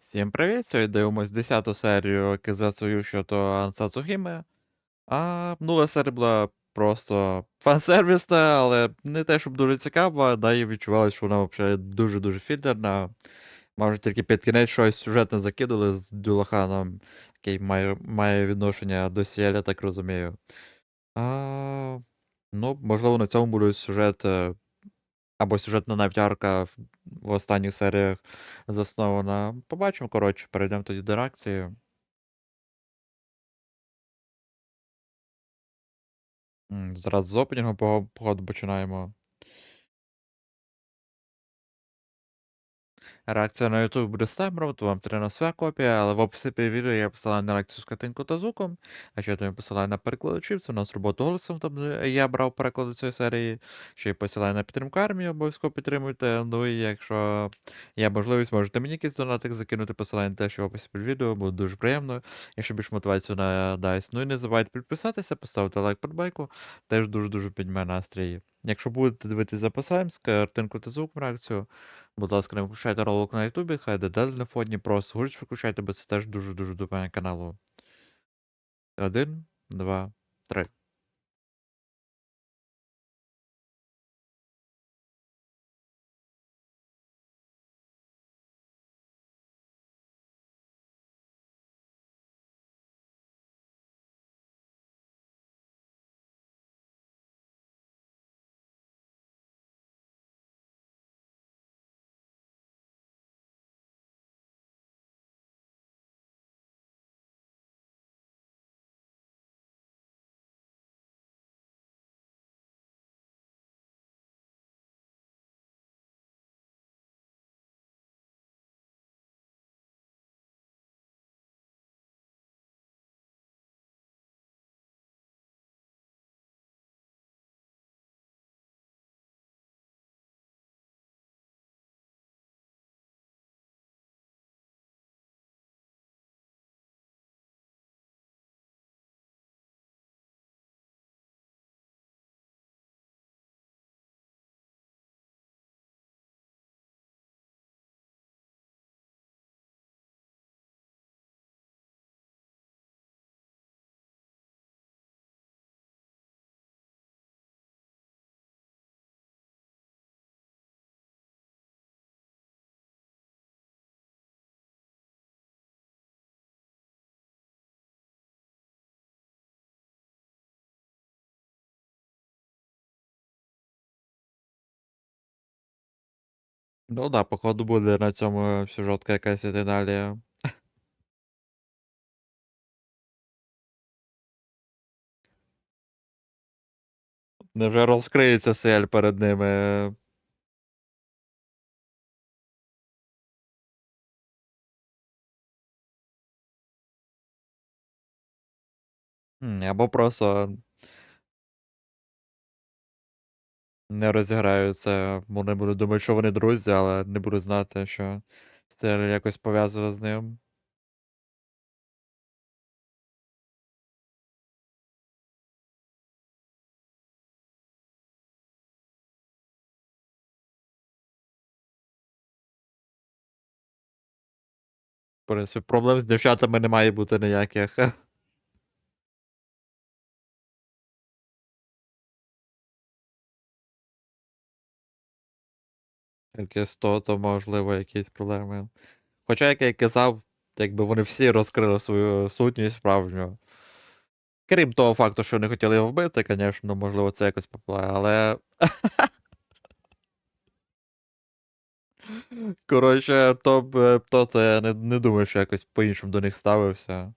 Всім привіт! Сьогодні дивимось 10 серію Кизацую щодо Ансацухіми. А минула серія була просто фан-сервісна, але не те, щоб дуже цікава, да і відчувалося, що вона взагалі дуже-дуже фільдерна. Може, тільки під кінець щось сюжетне закидали з Дюлаханом, який має, має відношення до Сіеля, так розумію. А, ну, можливо, на цьому буде сюжет е, або сюжетна навіть арка в, останніх серіях заснована. Побачимо, коротше, перейдемо тоді до реакції. Зараз з опенінгу походу починаємо. Реакція на YouTube буде з таймером, то вам треба своя копія, але в описі під відео я посилаю на реакцію з картинкою та звуком, а ще я посилаю на перекладачів, це у нас роботу голосом, там я брав переклади цієї серії, ще й посилаю на підтримку армії, обов'язково підтримуйте. Ну і якщо є можливість, можете мені якийсь донатик закинути посилання теж в описі під відео, буде дуже приємно. Якщо більш мотивацію надасть. Ну і не забувайте підписатися, поставити лайк під байку, теж дуже-дуже підніме настрій. Якщо будете дивитися за з картинку та звуком реакцію, Будь ласка, не виключайте ролик на Ютубі, хай дедалі на фоні, просто гурч виключайте, бо це теж дуже-дуже допомагає каналу. Один, два, три. Ну да, походу буде на цьому сюжетка якась іти далі. Невже розкриється сель перед ними? Або просто не розіграються. Вони будуть думати, що вони друзі, але не будуть знати, що сель якось пов'язана з ним. В принципі, проблем з дівчатами не має бути ніяких. Тільки з то можливо якісь проблеми. Хоча, як я казав, якби вони всі розкрили свою сутність справжню. Крім того факту, що не хотіли його вбити, звісно, можливо, це якось попливає, але. Коротше, то, б- то це я не, не думаю, що якось по-іншому до них ставився.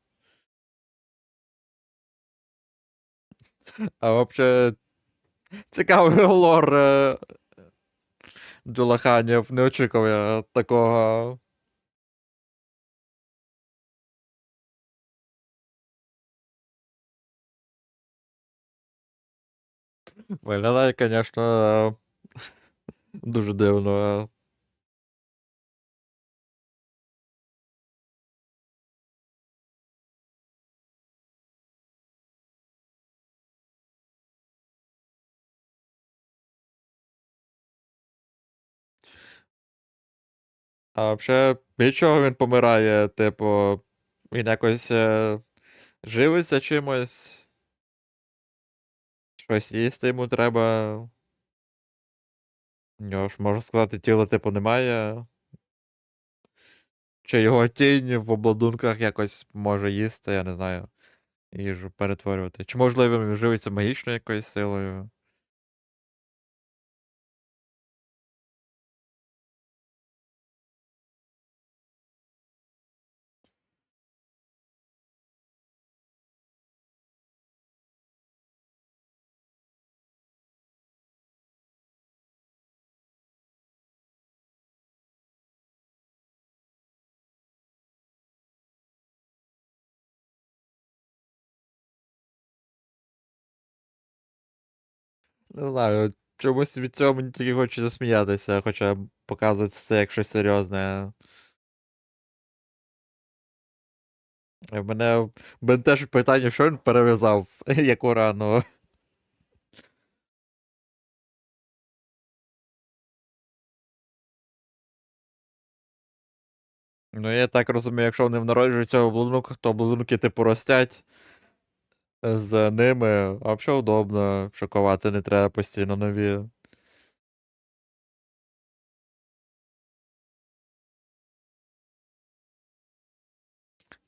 А взагалі, цікавий лор Джулаханів, не очікував я такого. Виглядає, звісно, дуже дивно. А взагалі, Від чого він помирає, типу, він якось е, живиться чимось. Щось їсти йому треба. Нього ж, можна сказати, тіла, типу, немає. Чи його тінь в обладунках якось може їсти, я не знаю. Їжу перетворювати. Чи можливо він живиться магічною якоюсь силою? Не знаю, чомусь від цього мені тільки хоче засміятися, хоча показується це як щось серйозне. Мене, мене питання, що він перев'язав, яку рану. Ну, я так розумію, якщо вони народжуються в обладунках, то обладунки типу ростять з ними, а взагалі удобно, шокувати не треба постійно нові.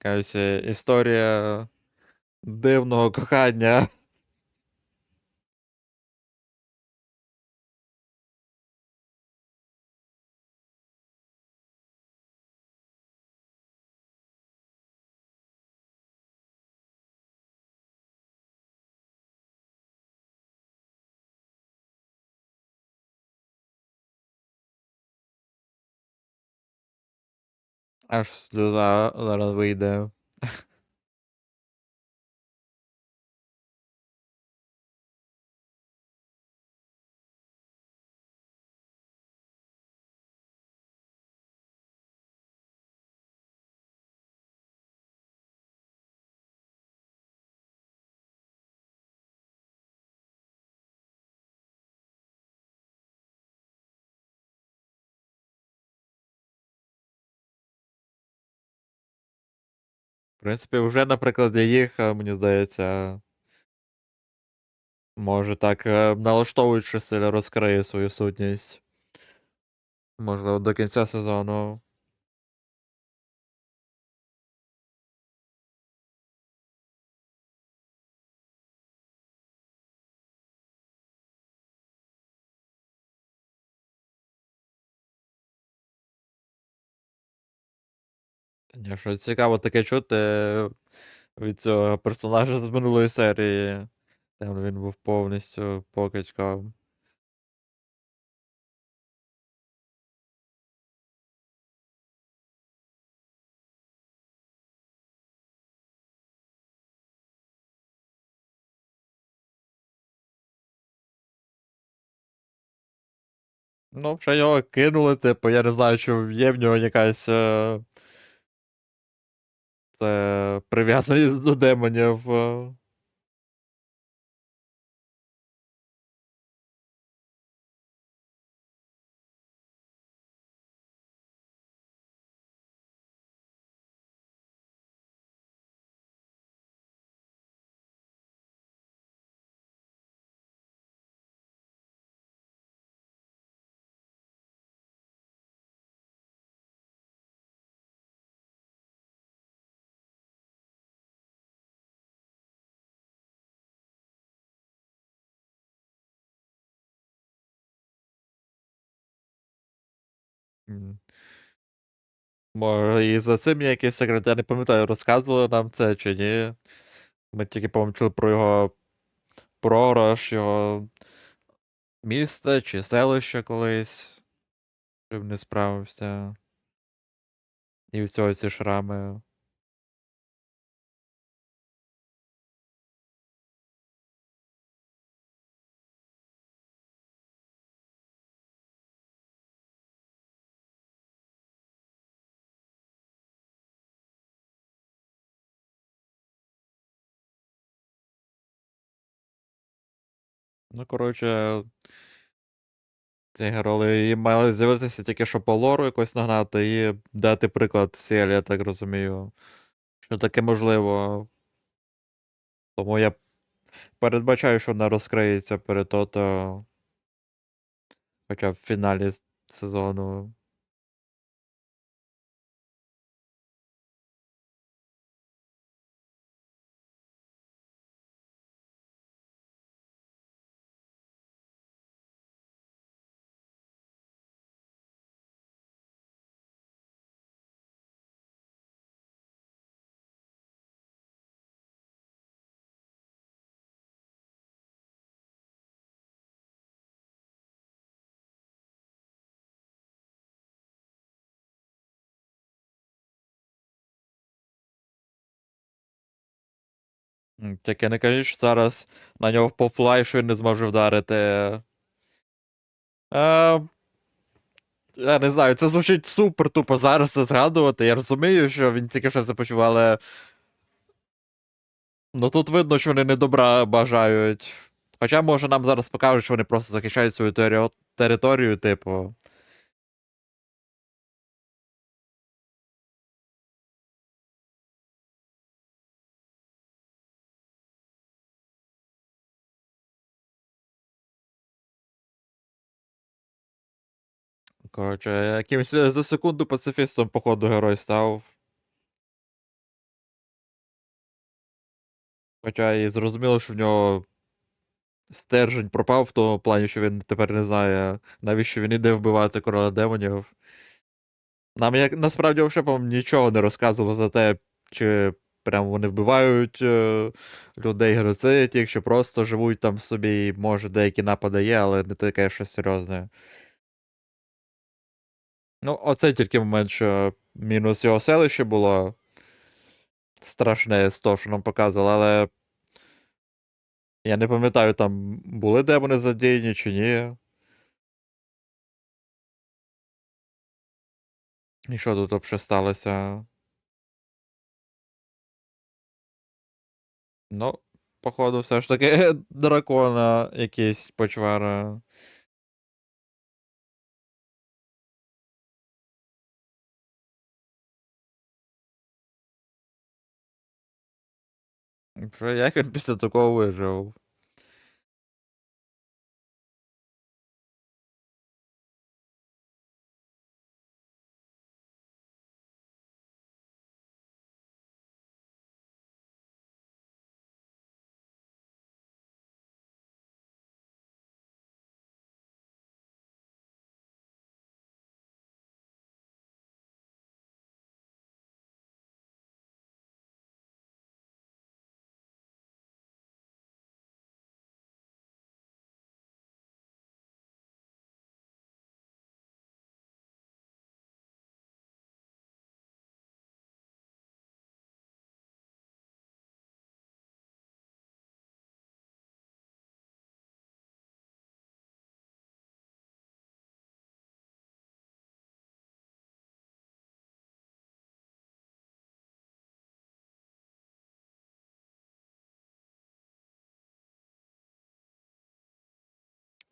Якась е, історія дивного кохання. Аж сльоза зараз вийде. В принципі, вже, наприклад, для їх, е, мені здається, може так е, налаштовуючи сильно розкриє свою сутність. Можливо, до кінця сезону. Ні, що цікаво таке чути е, від цього персонажа з минулої серії. Там він був повністю покидьком. Ну, вже його кинули, типу, я не знаю, чи є в нього якась. е, Це прив'язаність до демонів. Може, і за цим є якийсь секрет, я не пам'ятаю, розказували нам це чи ні. Ми тільки помчили про його програш, його місто чи селище колись. щоб не справився. І в цього ці шрами. Ну, коротше, Ці герої мали з'явитися тільки що по лору якось нагнати і дати приклад Сіелі, я так розумію. Що таке можливо. Тому я передбачаю, що вона розкриється перед тото. Хоча б в фіналі сезону. Тільки не кажіть, що зараз на нього вповпливає, що він не зможе вдарити. Е, я не знаю, це звучить супер тупо зараз це згадувати. Я розумію, що він тільки що започув, але. Ну тут видно, що вони не добра бажають. Хоча, може, нам зараз покажуть, що вони просто захищають свою територію, типу. Коротше, якимось е, за секунду пацифістом, походу, герой став. Хоча і зрозуміло, що в нього стержень пропав в тому плані, що він тепер не знає, навіщо він іде вбивати короля демонів. Нам як насправді по-моєму, нічого не розказувало за те, чи прям вони вбивають е, людей геноцидять чи просто живуть там собі, може деякі напади є, але не таке щось серйозне. Ну, оце тільки момент, що мінус його селище було страшне з того, що нам показували, але. Я не пам'ятаю, там були демони задіяні чи ні. І що тут взагалі сталося? Ну, походу, все ж таки дракона якийсь почвара. Що як він після такого вижив?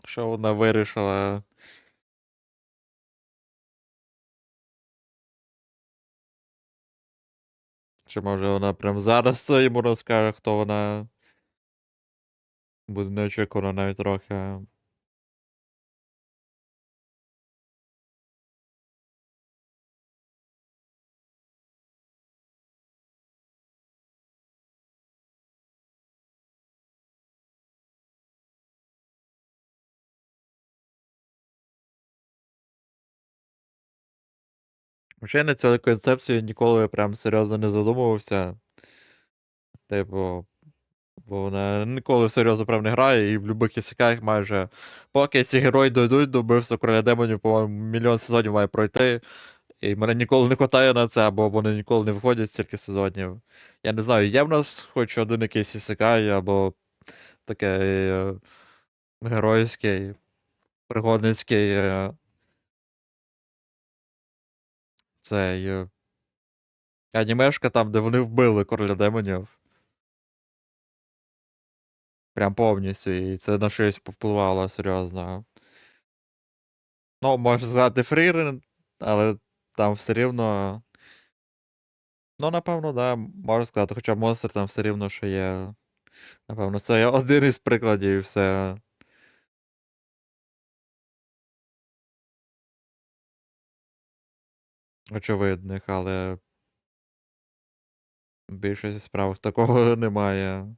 Що вона вирішила? Чи може вона прям зараз йому розкаже, хто вона? Буде неочікувано навіть трохи. Я на цю концепцію ніколи прям серйозно не задумувався. Типу, бо вона ніколи серйозно прям не грає, і в будь-яких ісиках майже. Поки ці герої дойдуть до вбивства короля демонів, по-моєму, мільйон сезонів має пройти. І мене ніколи не вистачає на це, або вони ніколи не виходять стільки сезонів. Я не знаю, є в нас хоч один якийсь ісикай, або таке е, геройський, пригодницький. Е, цей. Е, анімешка там, де вони вбили короля демонів. Прям повністю. І це на щось повпливало серйозно. Ну, можна згадати Фрірен, але там все рівно. Ну, напевно, да, можна сказати, хоча монстр там все рівно ще є. Напевно, це один із прикладів все. Очевидних, але. Більшості справ такого немає.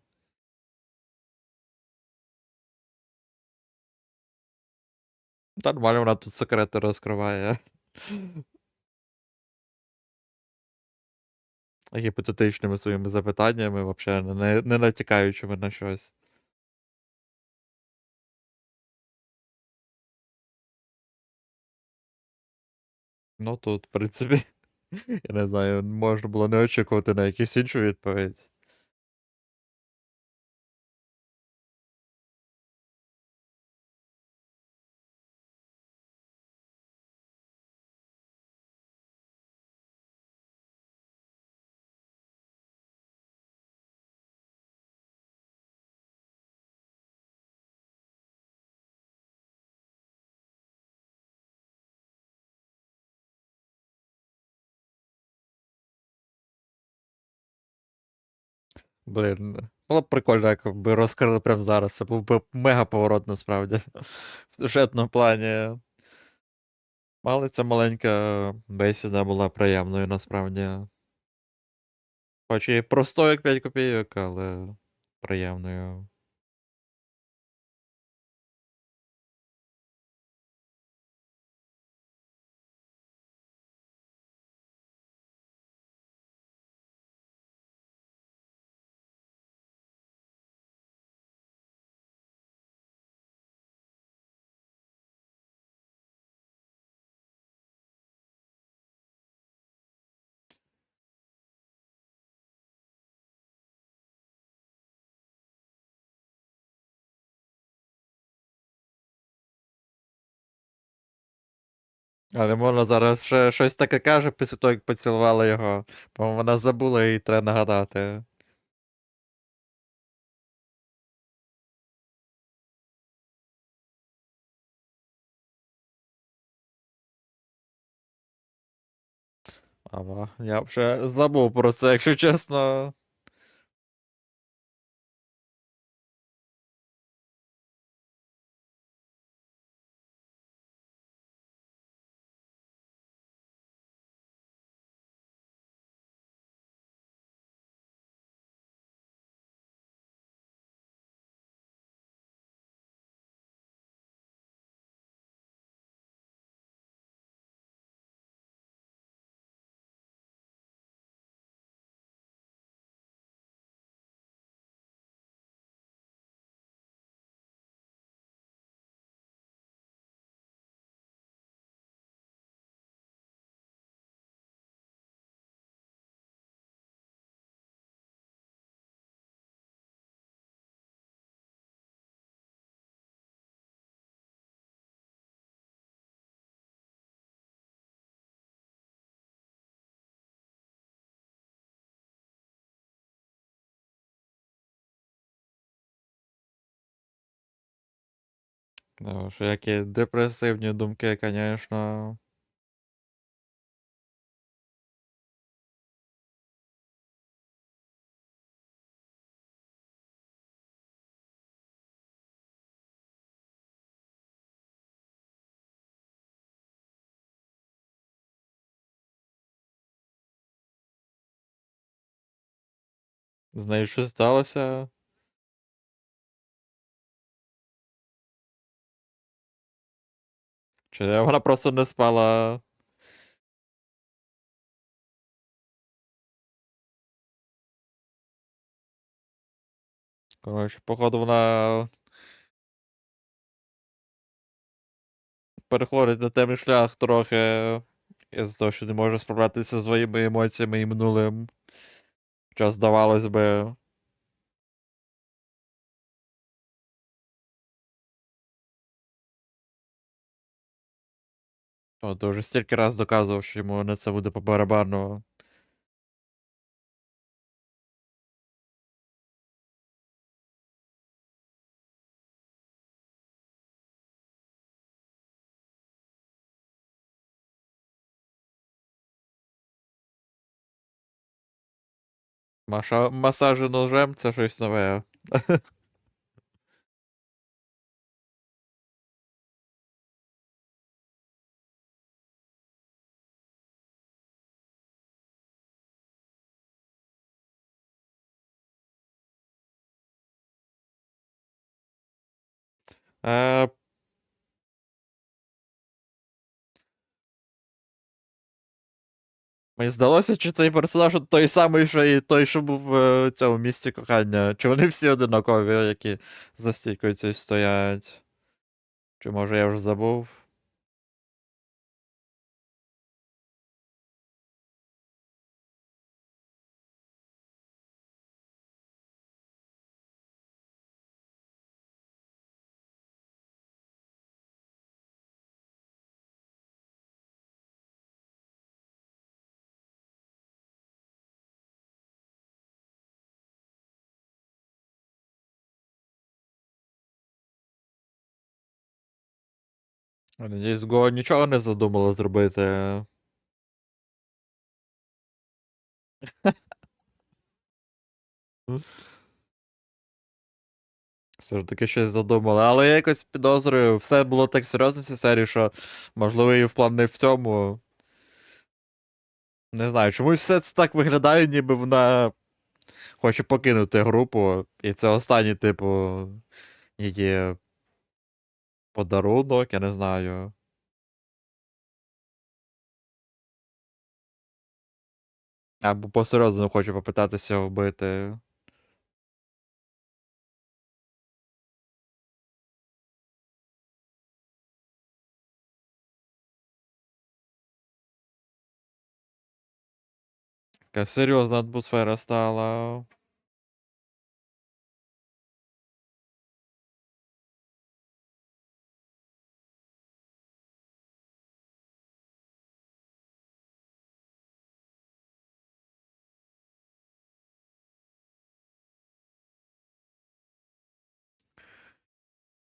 Нормально вона тут секрети розкриває. Гіпотетичними своїми запитаннями, взагалі не, не натякаючими на щось. Ну тут, в принципі, я не знаю, можна було не очікувати на якусь іншу відповідь. Блін, було б прикольно, якби розкрили прямо зараз. Це був би мега поворот насправді. В сюжетному плані. Але ця маленька бесіда була приємною насправді. Хоч і простою, як 5 копійок, але приємною. Але можна зараз ще щось таке каже після того, як поцілувала його. По-моєму, вона забула і треба нагадати. Ага, я вже забув про це, якщо чесно. Ну, що які депресивні думки, звісно. З нею щось сталося. Чи вона просто не спала. Коротше, походу, вона переходить на темний шлях трохи. Із-за того, що не може справлятися зі своїми емоціями і минулим. Хоча, здавалось би. О, то вже стільки раз доказував, що йому на це буде по барабану. Маша... Масажі ножем це щось нове. Е, Мені здалося, чи цей персонаж той самий, що і той, що був в е, цьому місці кохання. Чи вони всі одинакові, які за стійкою цією стоять? Чи може я вже забув? Надіюсь, Го нічого не задумало зробити. Все ж таки щось задумали. Але я якось підозрюю, все було так серйозно в цій серії, що можливо і в план не в цьому. Не знаю, чомусь все це так виглядає, ніби вона хоче покинути групу. І це останній, типу, її подарунок, я не знаю. Або по-серйозному хоче попитатися вбити. Серйозна атмосфера стала.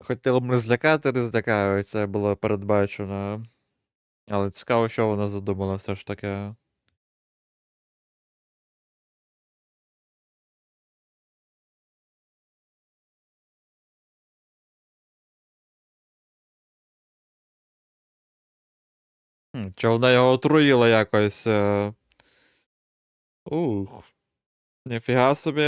Хотіли б не злякати, не злякають, це було передбачено. Але цікаво, що вона задумала все ж таки. Хм, Чи вона його отруїла якось? е? Ух. Ніфіга собі.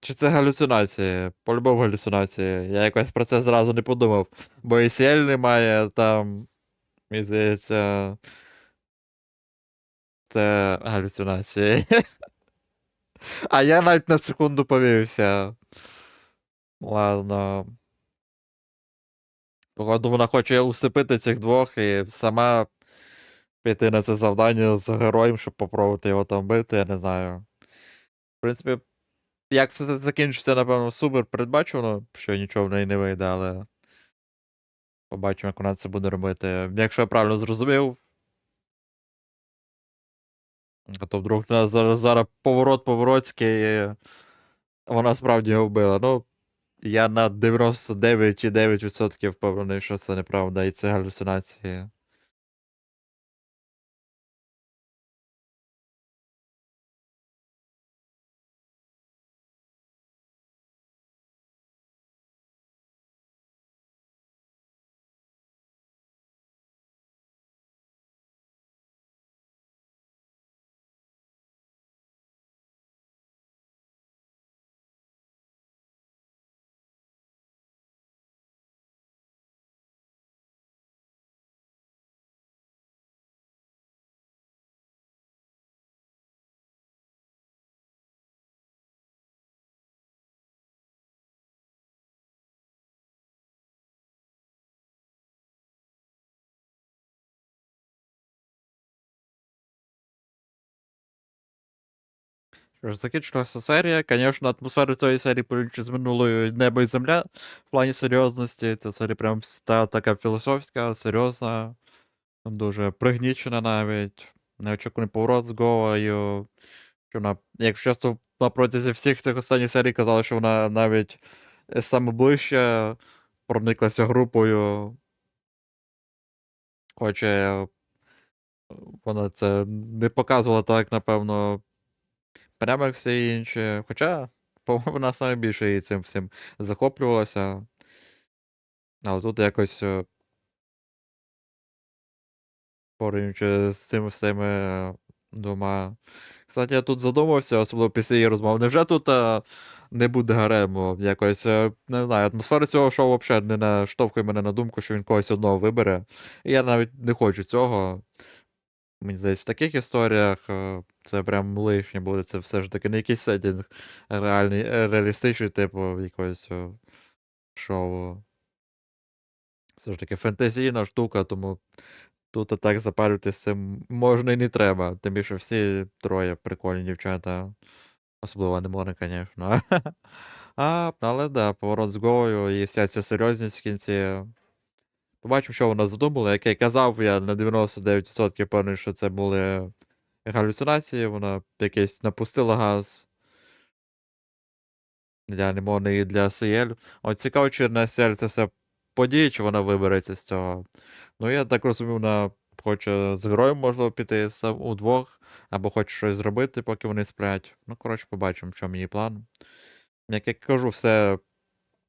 Чи це галюцинації? По-любому галюцинації. Я якось про це зразу не подумав. Бо сіель немає, там. Мені здається. Це галюцинації. А я навіть на секунду повівся. Ладно. Походу, вона хоче усипити цих двох і сама піти на це завдання з героєм, щоб попробувати його там бити, я не знаю. В принципі, як все це закінчиться, напевно, супер передбачено, що нічого в неї не вийде, але. Побачимо, як вона це буде робити. Якщо я правильно зрозумів. А то вдруг у нас зараз, зараз поворот поворотський. і Вона справді його вбила. Ну, я на 99,9% впевнений, що це неправда, і це галюцинації. Що ж, закінчилася серія. Звісно, атмосфера цієї серії порівнюючи з минулою небо і земля в плані серйозності. Ця серія прям та, така філософська, серйозна, дуже пригнічена навіть. Неочікуваний поворот з Говою. Що вона, якщо часто на протязі всіх цих останніх серій казали, що вона навіть е, саме ближче прониклася групою. Хоче вона це не показувала так, напевно, прямо як всі інші. Хоча, по-моєму, вона саме більше і цим всім захоплювалася. Але тут якось. е, Порівнюючи з цими всіми двома. Кстати, я тут задумався, особливо після її розмов. Невже тут е, не буде гарему? Якось, е, не знаю, атмосфера цього шоу взагалі не наштовхує мене на думку, що він когось одного вибере. І я навіть не хочу цього. Мені здається, в таких історіях це прям лишнє буде. Це все ж таки не якийсь сеттінг реальний, е, реалістичний, типу якогось е, шоу. Все ж таки фентезійна штука, тому тут так запарюватися можна і не треба. Тим більше всі троє прикольні дівчата. Особливо не можна, звісно. Але да, поворот з Гоєю і вся ця серйозність в кінці. Побачимо, що вона задумала. Як я казав, я на 99% певний, що це були галюцинації. Вона якийсь напустила газ. Для Немони і для Сієль. От цікаво, чи на Сієль це все подіє, чи вона вибереться з цього. Ну, я так розумію, вона хоче з героєм, можливо, піти сам удвох, або хоче щось зробити, поки вони сплять. Ну, коротше, побачимо, в чому її план. Як я кажу, все в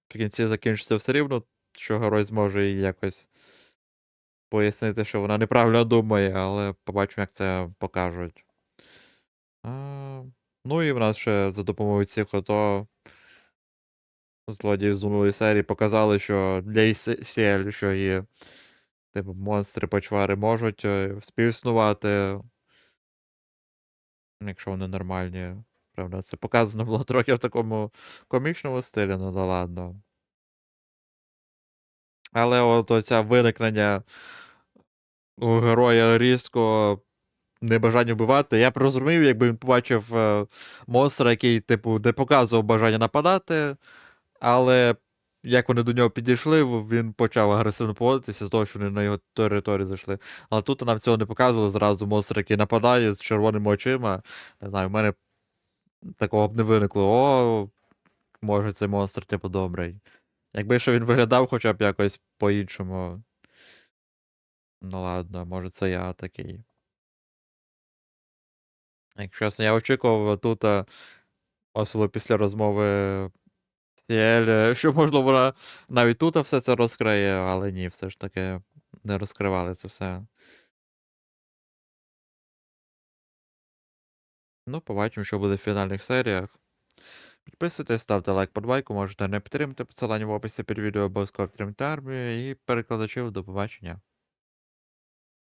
кінці закінчиться все рівно, що герой зможе їй якось пояснити, що вона неправильно думає, але побачимо, як це покажуть. А, ну і в нас ще за допомогою цих ото злодіїв з минулої серії показали, що для Ісіель, що і типу, монстри почвари можуть е, співіснувати. Якщо вони нормальні. Правда, це показано було трохи в такому комічному стилі, ну да ладно. Але от оця виникнення у героя різко небажання вбивати. Я б розумів, якби він побачив е, монстра, який, типу, не показував бажання нападати, але як вони до нього підійшли, він почав агресивно поводитися з того, що вони на його територію зайшли. Але тут нам цього не показували зразу монстр, який нападає з червоними очима. Не знаю, в мене такого б не виникло. О, може цей монстр, типу, добрий. Якби ще він виглядав хоча б якось по-іншому. Ну ладно, може це я такий. Якщо чесно, я очікував тут, е, особливо після розмови Сіель, що можливо вона навіть тут все це розкриє, але ні, все ж таки не розкривали це все. Ну, побачимо, що буде в фінальних серіях. Підписуйтесь, ставте лайк подбайку, можете не підтримати посилання в описі під відео, обов'язково підтримати армію і перекладачів. До побачення.